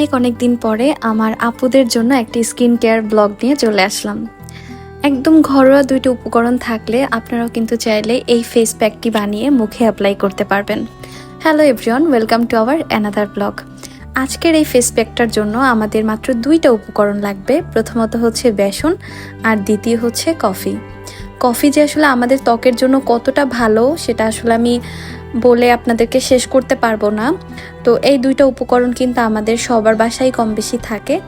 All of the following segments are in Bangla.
অনেক অনেক দিন পরে আমার আপুদের জন্য একটি স্কিন কেয়ার ব্লগ নিয়ে চলে আসলাম। একদম ঘরোয়া দুইটা উপকরণ থাকলে আপনারাও কিন্তু চাইলে এই ফেস প্যাকটি বানিয়ে মুখে অ্যাপ্লাই করতে পারবেন। Hello everyone welcome to our another blog আজকের এই ফেস প্যাকটার জন্য আমাদের মাত্র দুইটা উপকরণ লাগবে। প্রথমত হচ্ছে বেসন, আর দ্বিতীয় হচ্ছে কফি কফি যে আসলে আমাদের ত্বকের জন্য কতটা ভালো, সেটা আসলে আমি বলে আপনাদেরকে শেষ করতে পারব না। তো এই দুইটা উপকরণ কিন্তু আমাদের সবার বাসায় কম বেশি থাকে।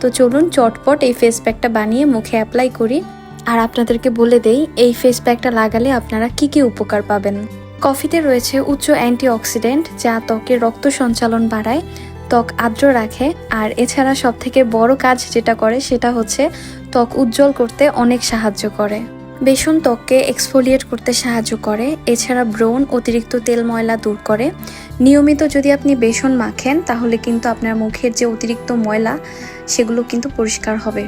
তো চলুন চটপট এই ফেস প্যাকটা বানিয়ে মুখে অ্যাপ্লাই করি। আর আপনাদেরকে বলে দেই, এই ফেস প্যাকটা লাগালে আপনারা কি কি উপকার পাবেন? কফিতে রয়েছে উচ্চ অ্যান্টিঅক্সিডেন্ট, যা ত্বকের রক্ত সঞ্চালন বাড়ায়, ত্বক আর্দ্র রাখে। আর এছাড়া সব থেকে বড় কাজ যেটা করে, সেটা হচ্ছে ত্বক উজ্জ্বল করতে অনেক সাহায্য করে। বেসন ত্বককে এক্সফোলিয়েট করতে সাহায্য করে, এছাড়া ব্রোন অতিরিক্ত তেল ময়লা দূর করে। নিয়মিত যদি আপনি বেসন মাখেন, তাহলে কিন্তু আপনার মুখের যে অতিরিক্ত ময়লা, সেগুলো কিন্তু পরিষ্কার হবে।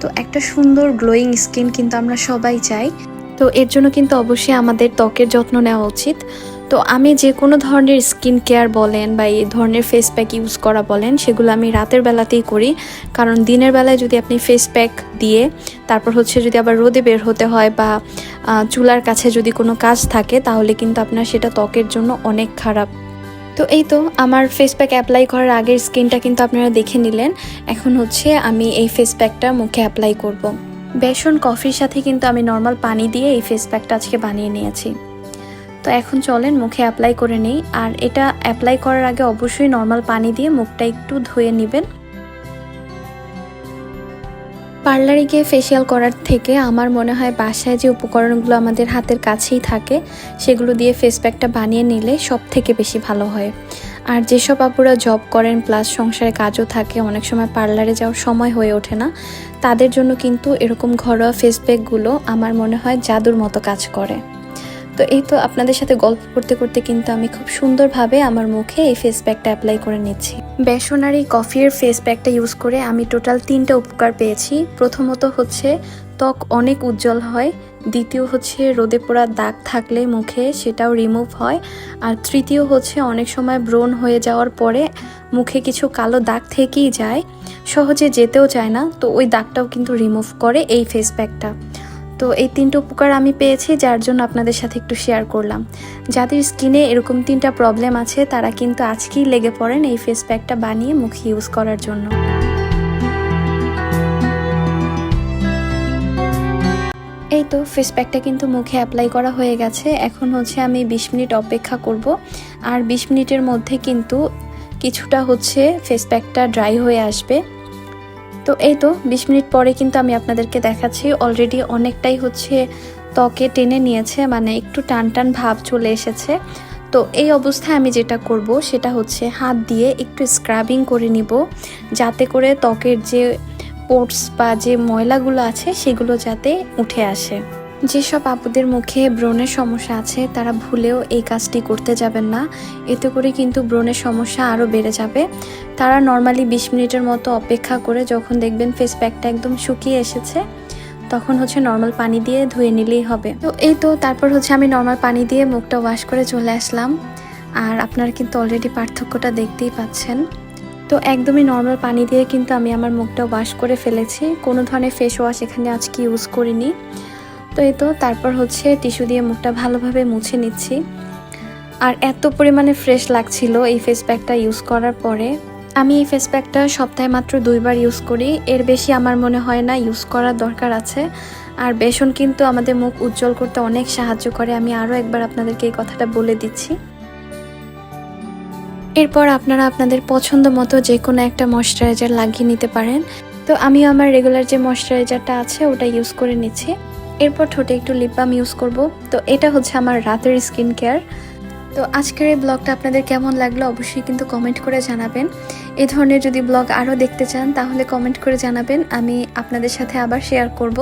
তো একটা সুন্দর গ্লোয়িং স্কিন কিন্তু আমরা সবাই চাই। তো এর জন্য কিন্তু অবশ্যই আমাদের ত্বকের যত্ন নেওয়া উচিত। তো আমি যে কোনো ধরনের স্কিন কেয়ার বলেন বা এই ধরনের ফেস প্যাক ইউজ করা বলেন, সেগুলো আমি রাতের বেলাতেই করি। কারণ দিনের বেলায় যদি আপনি ফেস প্যাক দিয়ে, তারপর হচ্ছে যদি আবার রোদে বের হতে হয় বা চুলার কাছে যদি কোনো কাজ থাকে, তাহলে কিন্তু আপনার সেটা ত্বকের জন্য অনেক খারাপ। তো এই তো আমার ফেস প্যাক অ্যাপ্লাই করার আগের স্কিনটা কিন্তু আপনারা দেখে নিলেন। এখন হচ্ছে আমি এই ফেস প্যাকটা মুখে অ্যাপ্লাই করব। বেসন, কফির সাথে কিন্তু আমি নর্মাল পানি দিয়ে এই ফেস প্যাকটা আজকে বানিয়ে নিয়েছি। তো এখন চলেন মুখে অ্যাপ্লাই করে নেই। আর এটা অ্যাপ্লাই করার আগে অবশ্যই নর্মাল পানি দিয়ে মুখটা একটু ধুয়ে নেবেন। পার্লারে গিয়ে ফেসিয়াল করার থেকে আমার মনে হয় বাসায় যে উপকরণগুলো আমাদের হাতের কাছেই থাকে, সেগুলো দিয়ে ফেস প্যাকটা বানিয়ে নিলে সব থেকে বেশি ভালো হয়। আর যেসব আপুরা জব করেন প্লাস সংসারে কাজও থাকে, অনেক সময় পার্লারে যাওয়ার সময় হয়ে ওঠে না, তাদের জন্য কিন্তু এরকম ঘরোয়া ফেস প্যাকগুলো আমার মনে হয় জাদুর মতো কাজ করে। তো এই তো আপনাদের সাথে গল্প করতে করতে কিন্তু আমি খুব সুন্দরভাবে আমার মুখে এই ফেস প্যাকটা অ্যাপ্লাই করে নিচ্ছি। বেসন আর এই কফির ফেস প্যাকটা ইউজ করে আমি টোটাল তিনটা উপকার পেয়েছি। প্রথমত হচ্ছে, ত্বক অনেক উজ্জ্বল হয়। দ্বিতীয় হচ্ছে, রোদে পোড়া দাগ থাকলে মুখে সেটাও রিমুভ হয়। আর তৃতীয় হচ্ছে, অনেক সময় ব্রণ হয়ে যাওয়ার পরে মুখে কিছু কালো দাগ থেকেই যায়। সহজে যেতেও চায় না, তো ওই দাগটাও কিন্তু রিমুভ করে এই ফেস প্যাকটা তো এই তিনটে উপকার আমি পেয়েছি, যার জন্য আপনাদের সাথে একটু শেয়ার করলাম। যাদের স্কিনে এরকম তিনটা প্রবলেম আছে, তারা কিন্তু আজকেই লেগে পড়েন এই ফেস প্যাকটা বানিয়ে মুখে ইউজ করার জন্য। এই তো ফেস প্যাকটা কিন্তু মুখে অ্যাপ্লাই করা হয়ে গেছে। এখন হচ্ছে আমি বিশ মিনিট অপেক্ষা করব। আর বিশ মিনিটের মধ্যে কিন্তু কিছুটা হচ্ছে ফেস প্যাকটা ড্রাই হয়ে আসবে। তো এই তো বিশ মিনিট পরে কিন্তু আমি আপনাদেরকে দেখাচ্ছি। অলরেডি অনেকটাই হচ্ছে ত্বকে টেনে নিয়েছে মানে একটু টান টান ভাব চলে এসেছে। তো এই অবস্থায় আমি যেটা করব, সেটা হচ্ছে হাত দিয়ে একটু স্ক্রাবিং করে নিব, যাতে করে ত্বকের যে পোর্টস বা যে ময়লাগুলো আছে, সেগুলো যাতে উঠে আসে। যেসব আপুদের মুখে ব্রণের সমস্যা আছে, তারা ভুলেও এই কাজটি করতে যাবেন না। এতে করে কিন্তু ব্রণের সমস্যা আরও বেড়ে যাবে। তারা নর্মালি বিশ মিনিটের মতো অপেক্ষা করে যখন দেখবেন ফেস প্যাকটা একদম শুকিয়ে এসেছে, তখন হচ্ছে নর্মাল পানি দিয়ে ধুয়ে নিলেই হবে। তো এই তো, তারপর হচ্ছে আমি নর্মাল পানি দিয়ে মুখটা ওয়াশ করে চলে আসলাম। আর আপনারা কিন্তু অলরেডি পার্থক্যটা দেখতেই পাচ্ছেন। তো একদমই নর্মাল পানি দিয়ে কিন্তু আমি আমার মুখটা ওয়াশ করে ফেলেছি। কোনো ধরনের ফেস ওয়াশ এখানে আজকে ইউজ করিনি। তো এই তো, তারপর হচ্ছে টিস্যু দিয়ে মুখটা ভালোভাবে মুছে নিচ্ছি। আর এত পরিমাণে ফ্রেশ লাগছিল এই ফেস প্যাকটা ইউজ করার পরে। আমি এই ফেস প্যাকটা সপ্তাহে মাত্র দুইবার ইউজ করি। এর বেশি আমার মনে হয় না ইউজ করার দরকার আছে। আর বেসন কিন্তু আমাদের মুখ উজ্জ্বল করতে অনেক সাহায্য করে। আমি আরও একবার আপনাদেরকে এই কথাটা বলে দিচ্ছি। এরপর আপনারা আপনাদের পছন্দ মতো যে কোনো একটা ময়শ্চারাইজার লাগিয়ে নিতে পারেন। তো আমিও আমার রেগুলার যে ময়শ্চারাইজারটা আছে, ওটা ইউজ করে নিচ্ছি। এরপর ঠোঁটে একটু লিপ বাম ইউজ করব। তো এটা হচ্ছে আমার রাতের স্কিন কেয়ার তো আজকের এই ব্লগটা আপনাদের কেমন লাগল অবশ্যই কিন্তু কমেন্ট করে জানাবেন। এ ধরনের যদি ব্লগ আরও দেখতে চান, তাহলে কমেন্ট করে জানাবেন। আমি আপনাদের সাথে আবার শেয়ার করব।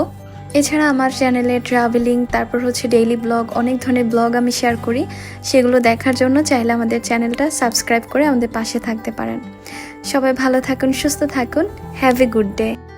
এছাড়া আমার চ্যানেলে ট্রাভেলিং তারপর হচ্ছে ডেইলি ব্লগ অনেক ধরনের ব্লগ আমি শেয়ার করি। সেগুলো দেখার জন্য চাইলে আমাদের চ্যানেলটা সাবস্ক্রাইব করে আমাদের পাশে থাকতে পারেন। সবাই ভালো থাকুন, সুস্থ থাকুন। Have a good day